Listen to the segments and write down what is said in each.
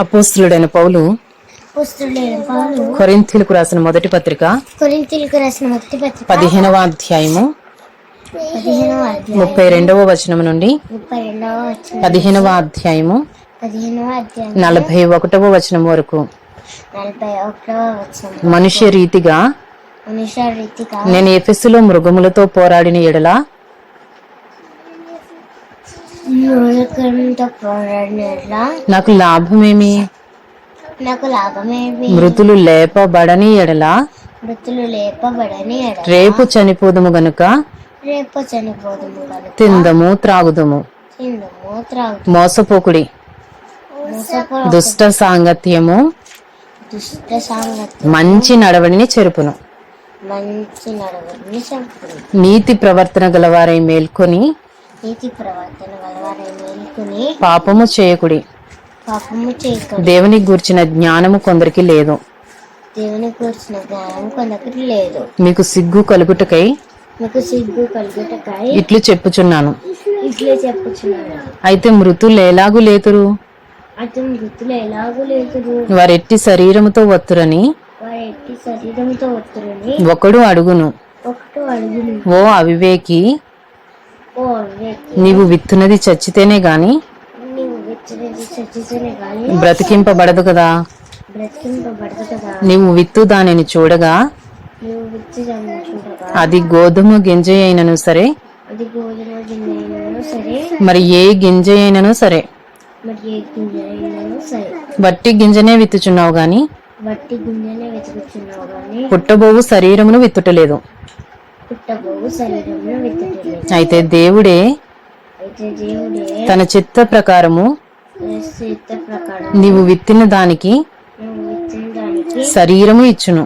అపోస్తులుడైన పౌలు కొరింథీలకు రాసిన మొదటి పత్రిక రాసిన మొదటి పత్రిక పదిహేనవ అధ్యాయము ముప్పై రెండవ వచనం నుండి పదిహేనవ అధ్యాయము నలభై ఒకటవ వచనం వరకు. మనుష్య రీతిగా నేను ఎఫెస్సులో మృగములతో పోరాడిన ఎడల నాకు లాభమేమి? నాకు లాభమేమి? మృతులు లేపబడని ఎడల? మృతులు లేపబడని రేపు చనిపోదుము గనుక? రేపు చనిపోదుము తిందము త్రాగుదము. తిందము త్రాగు మోసపోకుడి. మోసపో దుష్ట సాంగత్యము. దుష్ట సాంగతి మంచి నడవడిని చెరుపును. మంచి నడవడిని చంపును నీతి ప్రవర్తన గలవారై మేల్కొని నీతి ప్రవర్తన గలవారై మేలుకుని పాపము చేయకుడి. పాపము చేయకూడదు దేవుని గూర్చిన జ్ఞానము కొందరికి లేదు. దేవుని జ్ఞానం కొందరికి లేదు. మీకు సిగ్గు కలుగుటకై మీకు సిగ్గు కలుగుటకాయ ఇట్లు చెప్పుచున్నాను. ఇట్లే చెప్పుచున్నాను. అయితే మృతులు ఎలాగు లేతురు? అతని మృతులు ఎలాగూ లేదు వారెట్టి శరీరముతో వత్తురని వారి ఎట్టి శరీరంతో ఒత్తురుని ఒకడు అడుగును. ఒకటి అడుగును. ఓ అవివేకి నీవు విత్తున్నది చచ్చితేనే గాని బ్రతికింపబడదు కదా. నీవు విత్తు దానిని చూడగా అది గోధుమ గింజ అయినను సరే. మరి ఏ గింజ అయినను సరే. వట్టి గింజనే విత్తుచున్నావు గాని పుట్టబోవు శరీరమును విత్తుటలేదు. అయితే దేవుడే తన చిత్త ప్రకారము నీవు విత్తిన దానికి శరీరము ఇచ్చును.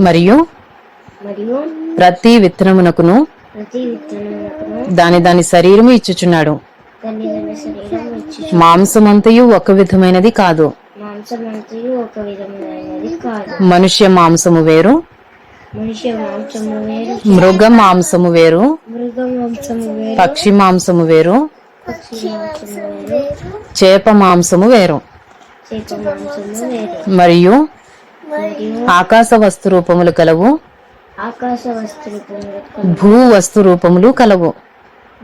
మరియు ప్రతి విత్తనమునకును దాని దాని శరీరము ఇచ్చుచున్నాడు. మాంసమంతయు ఒక విధమైనది కాదు. మనుష్య మాంసము వేరు మనిషి మాంసము వేరు. మృగ మాంసము వేరు. మృగ మాంసము వేరు. పక్షి మాంసము వేరు. పక్షి మాంసము వేరు. చేప మాంసము వేరు. చేప మాంసము వేరు. మరియు ఆకాశ వస్తు రూపములు కలవు. ఆకాశ వస్తు భూ వస్తు రూపములు కలవు.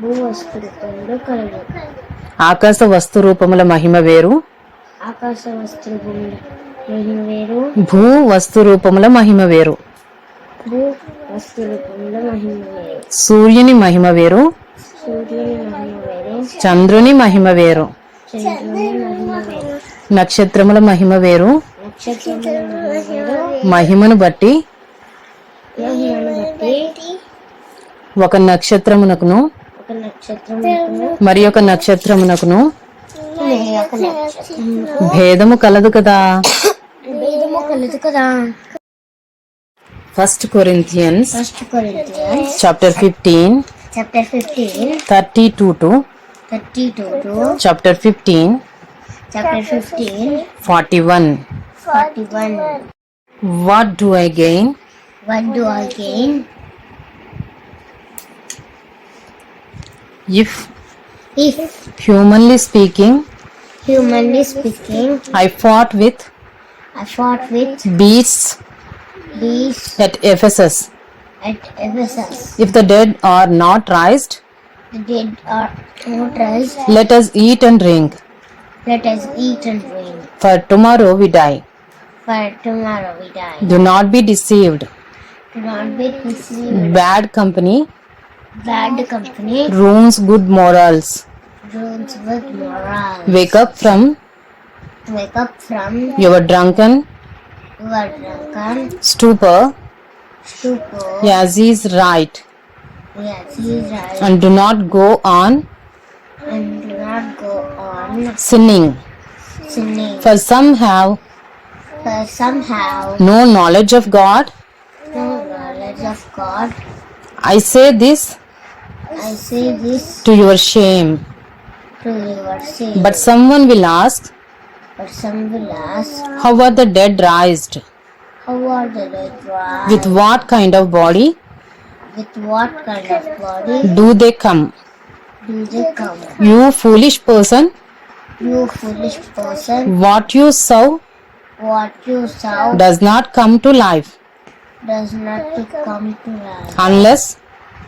భూ వస్తు రూపంలో కలవు. ఆకాశ వస్తు రూపముల మహిమ వేరు. ఆకాశ వస్తు రూపంలో మహిమ వేరు. భూ వస్తు రూపముల మహిమ వేరు. సూర్యుని మహిమ వేరు. చంద్రుని మహిమ వేరు. నక్షత్రముల మహిమ వేరు. మహిమను బట్టి ఒక నక్షత్రమునకును మరి ఒక నక్షత్రమునకును భేదము కలదు కదా. భేదము కలదు కదా. First Corinthians, First Corinthians chapter 15, chapter 15, 32 to 32 to chapter 15, chapter 15, 41. 41. What do I gain? What do I gain? If, if humanly speaking, humanly speaking, I fought with, I fought with beasts beasts at Ephesus. at Ephesus. If the dead are not raised, The dead are not raised. let us eat and drink, Let us eat and drink. for tomorrow we die. For tomorrow we die. Do not be deceived. Do not be deceived. Bad company Bad company ruins good morals. ruins with morale. Wake up from Wake up from your drunken stupor, stupor. as is right, Yes, he is right. and do not go on And do not go on sinning. sinning. For some have For somehow no knowledge of God. no knowledge of God. I say this I say this to your shame. to your shame. But someone will ask, But some will ask, How are the dead raised? how are the dead rise? With what kind of body With what kind of body do they come? do they come? You foolish person, You foolish person, What you sow what you sow does not come to life does not to come to life unless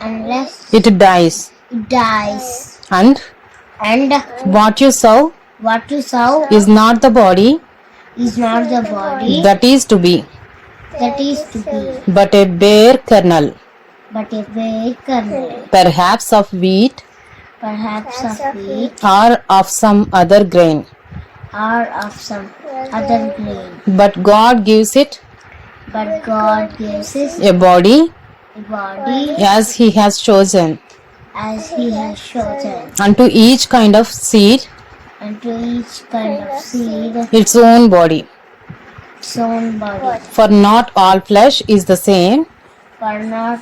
unless it dies. it dies. And And what you sow what you sow is not the body. Is not the body. That is to be, that is to be, but a bare kernel, but a bare kernel, perhaps of wheat. Perhaps of wheat. Or of some other grain. or of some other grain. But God gives it. But God gives us a body. a body as He has chosen. as He has chosen, Unto each kind of seed and to each kind of seed its own body. its own body. For not all flesh is the same, For not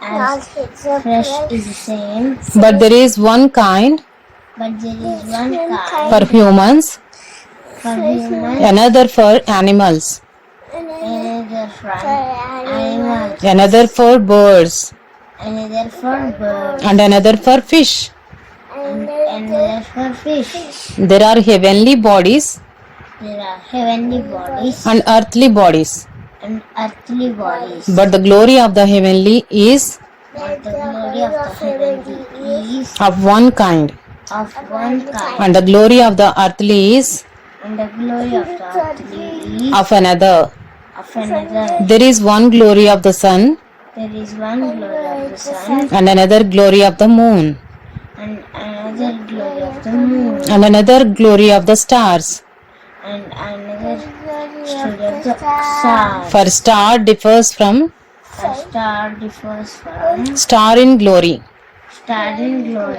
as flesh is the same, but there is one kind but there is one kind for humans, for humans, another for animals, another for animals, another for birds, another for birds, and another for fish. And for fish. There are heavenly bodies There are heavenly bodies and earthly bodies, and earthly bodies. but the glory of the heavenly is But the glory of the heavenly is of one kind, of one kind, and the glory of the earthly is and the glory of the earthly is of another. of another. There is one glory of the sun, There is one glory of the sun, and another glory of the moon, and another glory of the moon, and another glory of the stars. and another glory of the star. For star differs from A star differs from star in glory. star in glory.